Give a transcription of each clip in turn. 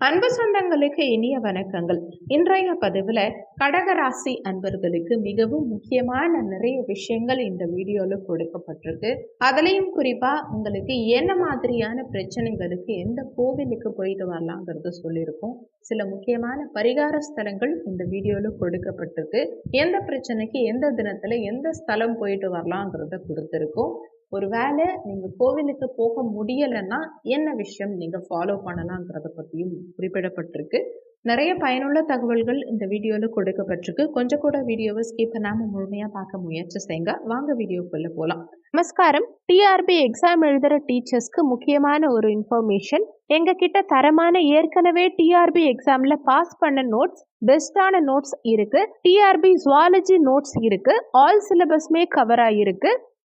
அன்பு சொந்தங்களுக்கு இனிய வணக்கங்கள். இன்றைய பதிவில் கடகராசி அன்பர்களுக்கு மிகவும் முக்கியமான நிறைய விஷயங்கள் இந்த வீடியோவில் கொடுக்கப்பட்டிருக்கு. அதுலேயும் குறிப்பாக உங்களுக்கு என்ன மாதிரியான பிரச்சனைகளுக்கு எந்த கோவிலுக்கு போயிட்டு வரலாங்கிறது சொல்லியிருக்கோம். சில முக்கியமான பரிகார ஸ்தலங்கள் இந்த வீடியோவில் கொடுக்கப்பட்டிருக்கு. எந்த பிரச்சனைக்கு எந்த தினத்தில் எந்த ஸ்தலம் போயிட்டு வரலாங்கிறத கொடுத்துருக்கோம். ஒருவேளை நீங்கள் கோவிலுக்கு போக முடியலைன்னா என்ன விஷயம் நீங்கள் ஃபாலோ பண்ணலாங்கிறத பற்றியும் குறிப்பிடப்பட்டிருக்கு. நிறைய பயனுள்ள தகவல்கள் இந்த வீடியோவில் கொடுக்கப்பட்டிருக்கு. கொஞ்சம் கூட வீடியோவை ஸ்கிப் பண்ணாமல் முழுமையாக பார்க்க முயற்சி செய்யுங்க. வாங்க வீடியோக்குள்ளே போகலாம் நமஸ்காரம். டிஆர்பி எக்ஸாம் எழுதுகிற டீச்சர்ஸ்க்கு முக்கியமான ஒரு இன்ஃபர்மேஷன் எங்ககிட்ட தரமான ஏற்கனவே டிஆர்பி எக்ஸாமில் பாஸ் பண்ண நோட்ஸ் பெஸ்டான நோட்ஸ் இருக்கு. டிஆர்பி ஜுவாலஜி நோட்ஸ் இருக்கு. ஆல் சிலபஸ்மே கவர் ஆகிருக்கு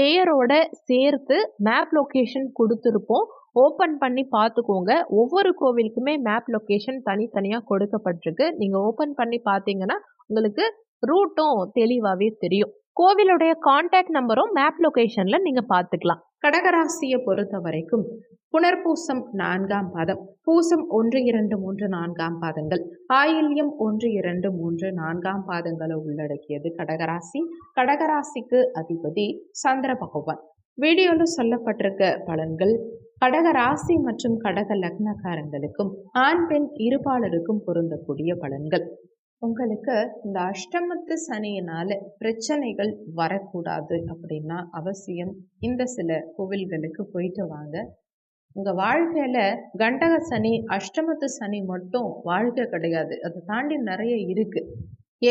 பெயரோட சேர்த்து மேப் லொக்கேஷன் கொடுத்துருப்போம். ஓப்பன் பண்ணி பார்த்துக்கோங்க. ஒவ்வொரு கோவிலுக்குமே மேப் லொக்கேஷன் தனித்தனியாக கொடுக்கப்பட்டிருக்கு. நீங்கள் ஓப்பன் பண்ணி பார்த்தீங்கன்னா உங்களுக்கு ரூட்டும் தெளிவாகவே தெரியும். கோவிலுடைய காண்டாக்ட் நம்பரும் மேப் லொக்கேஷனில் நீங்கள் பார்த்துக்கலாம் கடகராசியை பொறுத்த வரைக்கும் புனர்பூசம் நான்காம் பாதம் பூசம் ஒன்று இரண்டு மூன்று நான்காம் பாதங்கள். ஆயில்யம் ஒன்று இரண்டு மூன்று நான்காம் பாதங்களை உள்ளடக்கியது கடகராசி. கடகராசிக்கு அதிபதி சந்திர பகவான். வீடியோவில் சொல்லப்பட்டிருக்க பலன்கள் கடக ராசி மற்றும் கடக லக்னக்காரங்களுக்கும் ஆண் பெண் இருபாலருக்கும் பொருந்தக்கூடிய பலன்கள். உங்களுக்கு இந்த அஷ்டமத்து சனியினால பிரச்சனைகள் வரக்கூடாது அப்படின்னா அவசியம். இந்த சில கோவில்களுக்கு போயிட்டு வாங்க. உங்கள் வாழ்க்கையில் கண்டக சனி அஷ்டமத்து சனி மட்டும் வாழ்க்கை கிடையாது. அதை தாண்டி நிறைய இருக்குது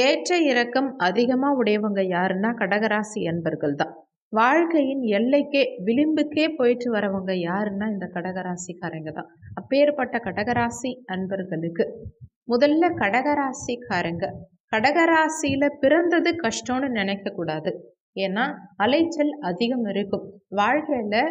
ஏற்ற இறக்கம் அதிகமாக உடையவங்க யாருன்னா கடகராசி அன்பர்கள் தான். வாழ்க்கையின் எல்லைக்கே விளிம்புக்கே போயிட்டு வரவங்க யாருன்னா இந்த கடகராசிக்காரங்க தான். அப்பேற்பட்ட கடகராசி அன்பர்களுக்கு முதல்ல கடகராசிக்காரங்க. கடகராசியில் பிறந்தது கஷ்டம்னு நினைக்கக்கூடாது. ஏன்னா அலைச்சல் அதிகம் இருக்கும். வாழ்க்கையில்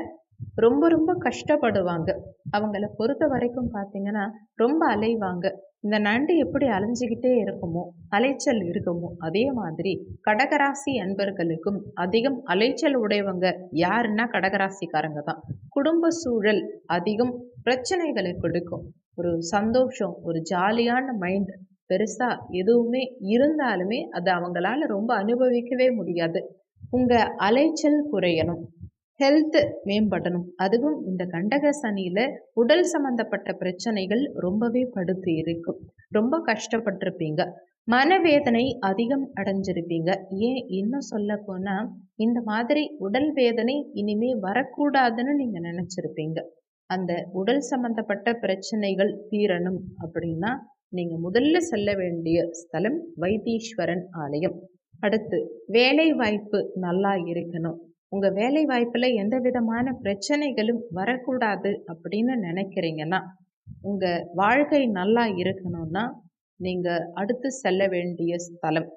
ரொம்ப ரொம்ப கஷ்டப்படுவாங்க. அவங்கள பொறுத்த வரைக்கும் பார்த்தீங்கன்னா ரொம்ப அலைவாங்க. இந்த நண்டு எப்படி அலைஞ்சிக்கிட்டே இருக்குமோ அலைச்சல் இருக்குமோ அதே மாதிரி கடகராசி அன்பர்களுக்கும் அதிகம் அலைச்சல் உடையவங்க யாருன்னா கடகராசிக்காரங்க தான். குடும்ப சூழல் அதிகம் பிரச்சனைகளை கொடுக்கும். ஒரு சந்தோஷம் ஒரு ஜாலியான மைண்ட் பெருசாக எதுவுமே இருந்தாலுமே அதை அவங்களால ரொம்ப அனுபவிக்கவே முடியாது. உங்கள் அலைச்சல் குறையணும். ஹெல்த்து மேம்படணும். அதுவும் இந்த கண்டக சனியில் உடல் சம்மந்தப்பட்ட பிரச்சனைகள் ரொம்பவே படுத்து இருக்கும். ரொம்ப கஷ்டப்பட்டிருப்பீங்க. மனவேதனை அதிகம் அடைஞ்சிருப்பீங்க. ஏன் இன்னும் சொல்ல போனால் இந்த மாதிரி உடல் வேதனை இனிமே வரக்கூடாதுன்னு நீங்கள் நினச்சிருப்பீங்க. அந்த உடல் சம்மந்தப்பட்ட பிரச்சனைகள் தீரணும் அப்படின்னா நீங்கள் முதல்ல செல்ல வேண்டிய ஸ்தலம் வைத்தீஸ்வரன் ஆலயம். அடுத்து வேலை வாய்ப்பு நல்லா இருக்கணும். உங்கள் வேலை வாய்ப்பில் எந்த விதமான பிரச்சனைகளும் வரக்கூடாது அப்படின்னு நினைக்கிறீங்கன்னா உங்கள் வாழ்க்கை நல்லா இருக்கணும்னா நீங்கள் அடுத்து செல்ல வேண்டிய ஸ்தலம்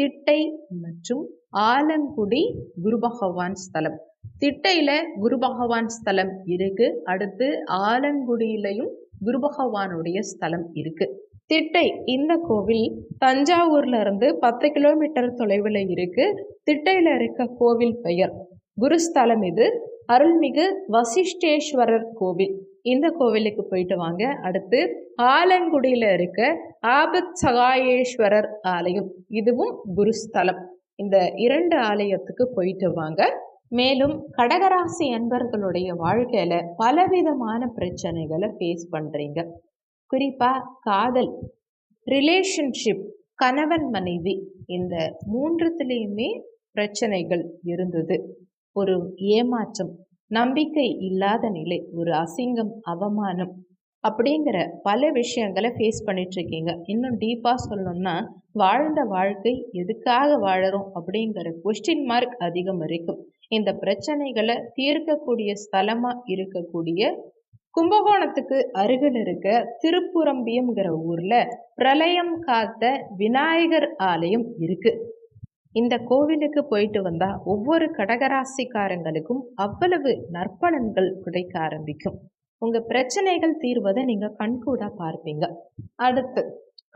திட்டை மற்றும் ஆலங்குடி குரு பகவான் ஸ்தலம். திட்டையில் குரு பகவான் ஸ்தலம் இருக்கு. அடுத்து ஆலங்குடியிலையும் குரு பகவானுடைய ஸ்தலம் இருக்கு. திட்டை இந்த கோவில் தஞ்சாவூர்ல இருந்து பத்து கிலோமீட்டர் தொலைவில் இருக்கு. திட்டையில் இருக்க கோவில் பெயர் குருஸ்தலம் இது. அருள்மிகு வசிஷ்டேஸ்வரர் கோவில். இந்த கோவிலுக்கு போயிட்டு வாங்க. அடுத்து ஆலங்குடியில் இருக்க ஆபத் சகாயேஸ்வரர் ஆலயம். இதுவும் குருஸ்தலம். இந்த இரண்டு ஆலயத்துக்கு போயிட்டு வாங்க. மேலும் கடகராசி அன்பர்களுடைய வாழ்க்கையில் பலவிதமான பிரச்சனைகளை ஃபேஸ் பண்ணுறீங்க குறிப்பாக காதல் ரிலேஷன்ஷிப் கணவன் மனைவி. இந்த மூன்றுத்துலேயுமே பிரச்சனைகள் இருந்தது. ஒரு ஏமாற்றம் நம்பிக்கை இல்லாத நிலை ஒரு அசிங்கம் அவமானம் அப்படிங்கிற பல விஷயங்களை ஃபேஸ் பண்ணிகிட்ருக்கீங்க இன்னும் டீப்பாக சொல்லணும்னா வாழ்ந்த வாழ்க்கை எதுக்காக வாழறோம் அப்படிங்கிற கொஸ்டின் மார்க் அதிகம் இருக்கும் இந்த பிரச்சனைகளை தீர்க்கக்கூடிய ஸ்தலமாக இருக்கக்கூடிய கும்பகோணத்துக்கு அருகில் இருக்க திருப்புரம்பியம்ங்கிற ஊரில் பிரளயம் காத்த விநாயகர் ஆலயம் இருக்குது இந்த கோவிலுக்கு போயிட்டு வந்தா ஒவ்வொரு கடகராசிக்காரங்களுக்கும் அவ்வளவு நற்பலன்கள் கிடைக்க ஆரம்பிக்கும். உங்க பிரச்சனைகள் தீர்வதை நீங்க கண்கூடா பார்ப்பீங்க. அடுத்து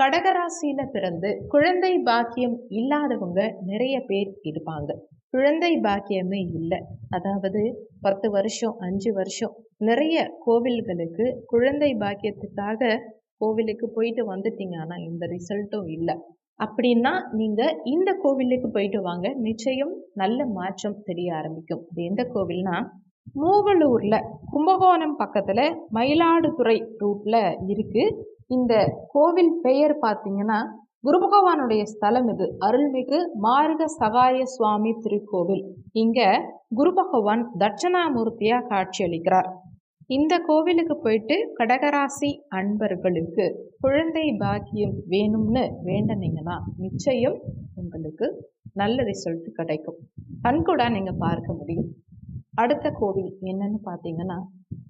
கடகராசியில பிறந்து குழந்தை பாக்கியம் இல்லாதவங்க நிறைய பேர் இருப்பாங்க. குழந்தை பாக்கியமே இல்லை. அதாவது பத்து வருஷம் அஞ்சு வருஷம் நிறைய கோவில்களுக்கு குழந்தை பாக்கியத்துக்காக கோவிலுக்கு போயிட்டு வந்துட்டீங்க. ஆனால் இந்த ரிசல்ட்டும் இல்லை. அப்படின்னா நீங்கள் இந்த கோவிலுக்கு போயிட்டு வாங்க. நிச்சயம் நல்ல மாற்றம் தெரிய ஆரம்பிக்கும். அது எந்த கோவில்னா மூவலூரில் கும்பகோணம் பக்கத்தில் மயிலாடுதுறை ரூட்டில் இருக்குது இந்த கோவில் பெயர் பார்த்தீங்கன்னா குரு பகவானுடைய ஸ்தலம் இது. அருள்மிகு மார்க சகாய சுவாமி திருக்கோவில். இங்கே குரு பகவான் தட்சணாமூர்த்தியா காட்சியளிக்கிறார் இந்த கோவிலுக்கு போயிட்டு கடகராசி அன்பர்களுக்கு குழந்தை பாக்கியம் வேணும்னு வேண்டனீங்கன்னா நிச்சயம் உங்களுக்கு நல்ல ரிசல்ட் கிடைக்கும். கண்கூடா நீங்கள் பார்க்க முடியும். அடுத்த கோவில் என்னன்னு பார்த்தீங்கன்னா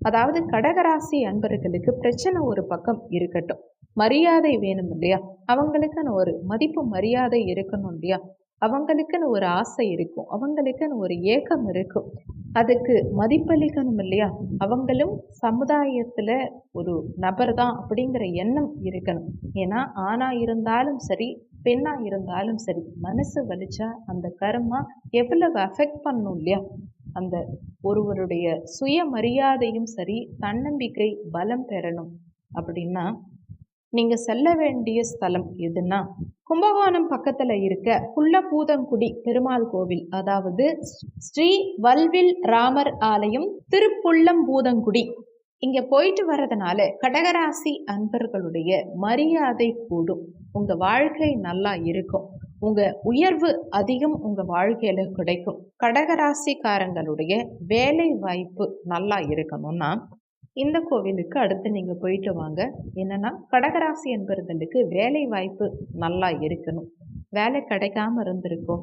அதாவது கடகராசி அன்பர்களுக்கு பிரச்சனை ஒரு பக்கம் இருக்கட்டும். மரியாதை வேணும் இல்லையா? அவங்களுக்குன்னு ஒரு மதிப்பு மரியாதை இருக்கணும் இல்லையா? அவங்களுக்குன்னு ஒரு ஆசை இருக்கும். அவங்களுக்குன்னு ஒரு ஏக்கம் இருக்கும். அதுக்கு மதிப்பளிக்கணும் இல்லையா? அவங்களும் சமுதாயத்தில் ஒரு நபர் தான் அப்படிங்கிற எண்ணம் இருக்கணும். ஏன்னா ஆணாக இருந்தாலும் சரி பெண்ணாக இருந்தாலும் சரி மனசு வலிச்சா அந்த கர்மா எவ்வளவு அஃபெக்ட் பண்ணும் இல்லையா? அந்த ஒருவருடைய சுயமரியாதையும் சரி தன்னம்பிக்கை பலம் பெறணும் அப்படின்னா நீங்கள் செல்ல வேண்டிய ஸ்தலம் எதுன்னா கும்பகோணம் பக்கத்தில் இருக்க புள்ளபூதங்குடி பெருமாள் கோவில். அதாவது ஸ்ரீ வல்வில் ராமர் ஆலயம் திருப்புள்ளம் பூதங்குடி இங்கே போயிட்டு வர்றதுனால கடகராசி அன்பர்களுடைய மரியாதை கூடும். உங்கள் வாழ்க்கை நல்லா இருக்கும். உங்கள் உயர்வு அதிகம் உங்கள் வாழ்க்கையில் கிடைக்கும். கடகராசிக்காரங்களுடைய வேலை வாய்ப்பு நல்லா இருக்கணும்னா இந்த கோவிலுக்கு அடுத்து நீங்கள் போயிட்டு வாங்க. என்னென்னா கடகராசி என்பவர்களுக்கு வேலை வாய்ப்பு நல்லா இருக்கணும். வேலை கிடைக்காம இருந்திருக்கும்.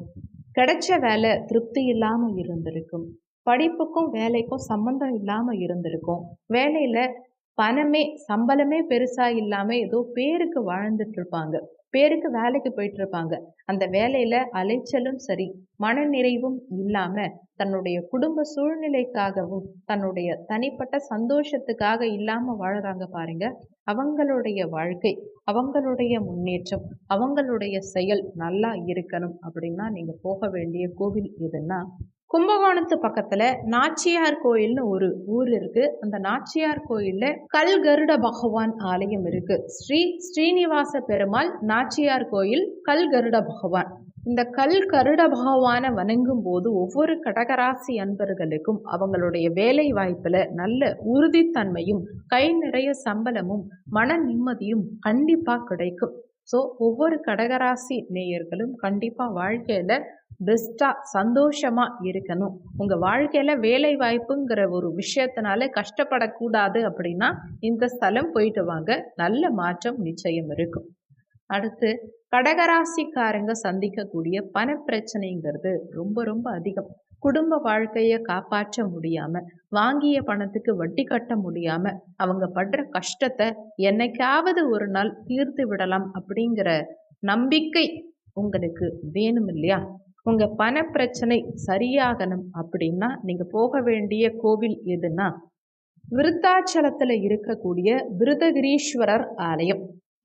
கிடைச்ச வேலை திருப்தி இல்லாமல் இருந்திருக்கும். படிப்புக்கும் வேலைக்கும் சம்மந்தம் இல்லாமல் இருந்திருக்கும். வேலையில் பணமே சம்பளமே பெருசாக இல்லாமல் ஏதோ பேருக்கு வாழ்ந்துட்டு இருப்பாங்க. பேருக்கு வேலைக்கு போயிட்டு இருப்பாங்க அந்த வேலையில அலைச்சலும் சரி மன நிறைவும் இல்லாம தன்னுடைய குடும்ப சூழ்நிலைக்காகவும் தன்னுடைய தனிப்பட்ட சந்தோஷத்துக்காக இல்லாம வாழறாங்க பாருங்க. அவங்களுடைய வாழ்க்கை அவங்களுடைய முன்னேற்றம் அவங்களுடைய செயல் நல்லா இருக்கணும் அப்படின்னா நீங்க போக வேண்டிய கோவில் எதுன்னா கும்பகோணத்து பக்கத்துல நாச்சியார் கோயில்னு ஒரு ஊர் இருக்கு. அந்த நாச்சியார் கோயில்ல கல் கருட பகவான் ஆலயம் இருக்கு. ஸ்ரீ ஸ்ரீனிவாச பெருமாள் நாச்சியார் கோயில் கல் கருட பகவான். இந்த கல் கருட பகவானை வணங்கும் போது ஒவ்வொரு கடகராசி அன்பர்களுக்கும் அவங்களுடைய வேலை வாய்ப்புல நல்ல உறுதித்தன்மையும் கை நிறைய சம்பளமும் மன நிம்மதியும் கண்டிப்பா கிடைக்கும். ஸோ ஒவ்வொரு கடகராசி நேயர்களும் கண்டிப்பாக வாழ்க்கையில் பெஸ்ட்டாக சந்தோஷமாக இருக்கணும். உங்கள் வாழ்க்கையில் வேலை வாய்ப்புங்கிற ஒரு விஷயத்தினால கஷ்டப்படக்கூடாது அப்படின்னா இந்த ஸ்தலம் போயிட்டு வாங்க. நல்ல மாற்றம் நிச்சயம் இருக்கும். அடுத்து கடகராசிக்காரங்க சந்திக்கக்கூடிய பணப்பிரச்சனைங்கிறது ரொம்ப ரொம்ப அதிகம். குடும்ப வாழ்க்கையை காப்பாற்ற முடியாம வாங்கிய பணத்துக்கு வட்டி கட்ட முடியாம அவங்க படுற கஷ்டத்தை என்னைக்காவது ஒரு நாள் தீர்த்து விடலாம் அப்படிங்கிற நம்பிக்கை உங்களுக்கு வேணும் இல்லையா? உங்க பண பிரச்சனை சரியாகணும் அப்படின்னா நீங்க போக வேண்டிய கோவில் எதுனா விருத்தாச்சலத்துல இருக்கக்கூடிய விருதகிரீஸ்வரர் ஆலயம்.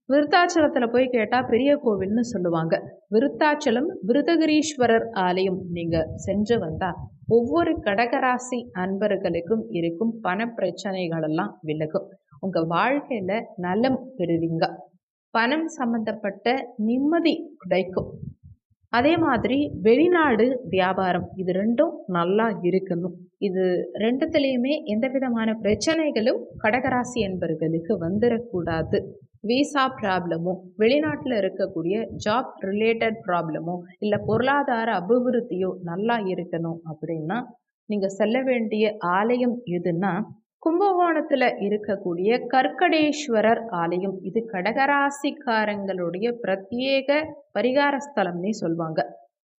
விருத்தாச்சலத்தில் போய் கேட்டால் பெரிய கோவில்னு சொல்லுவாங்க. விருத்தாச்சலம் விருதகிரீஸ்வரர் ஆலயம். நீங்கள் சென்று வந்தால் ஒவ்வொரு கடகராசி அன்பர்களுக்கும் இருக்கும் பண பிரச்சனைகளெல்லாம் விலகும். உங்கள் வாழ்க்கையில் நலம் பெறுவீங்க. பணம் சம்பந்தப்பட்ட நிம்மதி கிடைக்கும். அதே மாதிரி வெளிநாடு வியாபாரம் இது ரெண்டும் நல்லா இருக்கணும் இது ரெண்டுத்துலேயுமே எந்த விதமான பிரச்சனைகளும் கடகராசி என்பர்களுக்கு வந்துடக்கூடாது விசா ப்ராப்ளமோ வெளிநாட்டில் இருக்கக்கூடிய ஜாப் ரிலேட்டட் ப்ராப்ளமோ இல்லை பொருளாதார அபிவிருத்தியோ நல்லா இருக்கணும் அப்படின்னா நீங்கள் செல்ல வேண்டிய ஆலயம் எதுன்னா கும்பகோணத்தில் இருக்கக்கூடிய கற்கடேஸ்வரர் ஆலயம் இது கடகராசிக்காரங்களுடைய பிரத்யேக பரிகார ஸ்தலம்னே சொல்லுவாங்க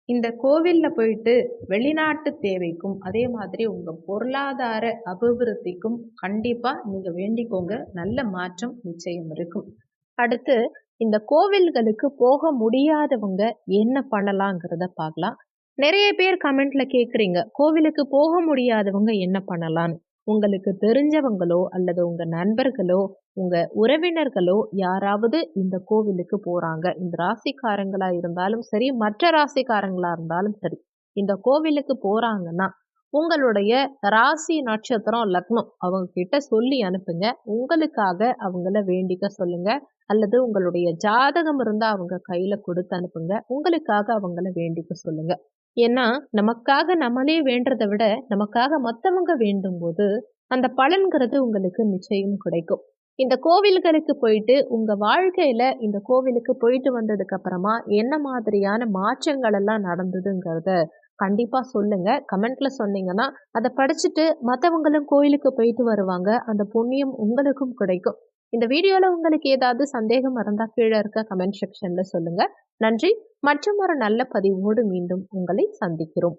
இந்த கோவிலில் போயிட்டு வெளிநாட்டு தேவைக்கும் அதே மாதிரி உங்கள் பொருளாதார அபிவிருத்திக்கும் கண்டிப்பாக நீங்கள் வேண்டிக்கோங்க. நல்ல மாற்றம் நிச்சயம் இருக்கும். அடுத்து இந்த கோவில்களுக்கு போக முடியாதவங்க என்ன பண்ணலாங்கிறத பார்க்கலாம். நிறைய பேர் கமெண்ட்ல கேட்குறீங்க கோவிலுக்கு போக முடியாதவங்க என்ன பண்ணலான்னு உங்களுக்கு தெரிஞ்சவங்களோ அல்லது உங்க நண்பர்களோ உங்க உறவினர்களோ யாராவது இந்த கோவிலுக்கு போறாங்க. இந்த ராசிக்காரங்களா இருந்தாலும் சரி மற்ற ராசிக்காரங்களா இருந்தாலும் சரி இந்த கோவிலுக்கு போறாங்கன்னா உங்களுடைய ராசி நட்சத்திரம் லக்னம் அவங்க கிட்ட சொல்லி அனுப்புங்க. உங்களுக்காக அவங்கள வேண்டிக்க சொல்லுங்க. அல்லது உங்களுடைய ஜாதகம் இருந்தால் அவங்க கையில் கொடுத்து அனுப்புங்க. உங்களுக்காக அவங்கள வேண்டிக்க சொல்லுங்க. ஏன்னா நமக்காக நம்மளே வேண்டதை விட நமக்காக மற்றவங்க வேண்டும் போது அந்த பலன்கிறது உங்களுக்கு நிச்சயம் கிடைக்கும். இந்த கோவில்களுக்கு போயிட்டு உங்க வாழ்க்கையில இந்த கோவிலுக்கு போயிட்டு வந்ததுக்கு அப்புறமா என்ன மாதிரியான மாற்றங்கள் எல்லாம் நடந்ததுங்கிறத கண்டிப்பா சொல்லுங்க. கமெண்ட்ல சொன்னீங்கன்னா அதை படிச்சுட்டு மற்றவங்களும் கோயிலுக்கு போயிட்டு வருவாங்க. அந்த புண்ணியம் உங்களுக்கும் கிடைக்கும். இந்த வீடியோவில் உங்களுக்கு ஏதாவது சந்தேகம் இருந்தால் கீழே இருக்க கமெண்ட் செக்ஷனில் சொல்லுங்கள் நன்றி. மற்றும் ஒரு நல்ல பதிவோடு மீண்டும் உங்களை சந்திக்கிறோம்.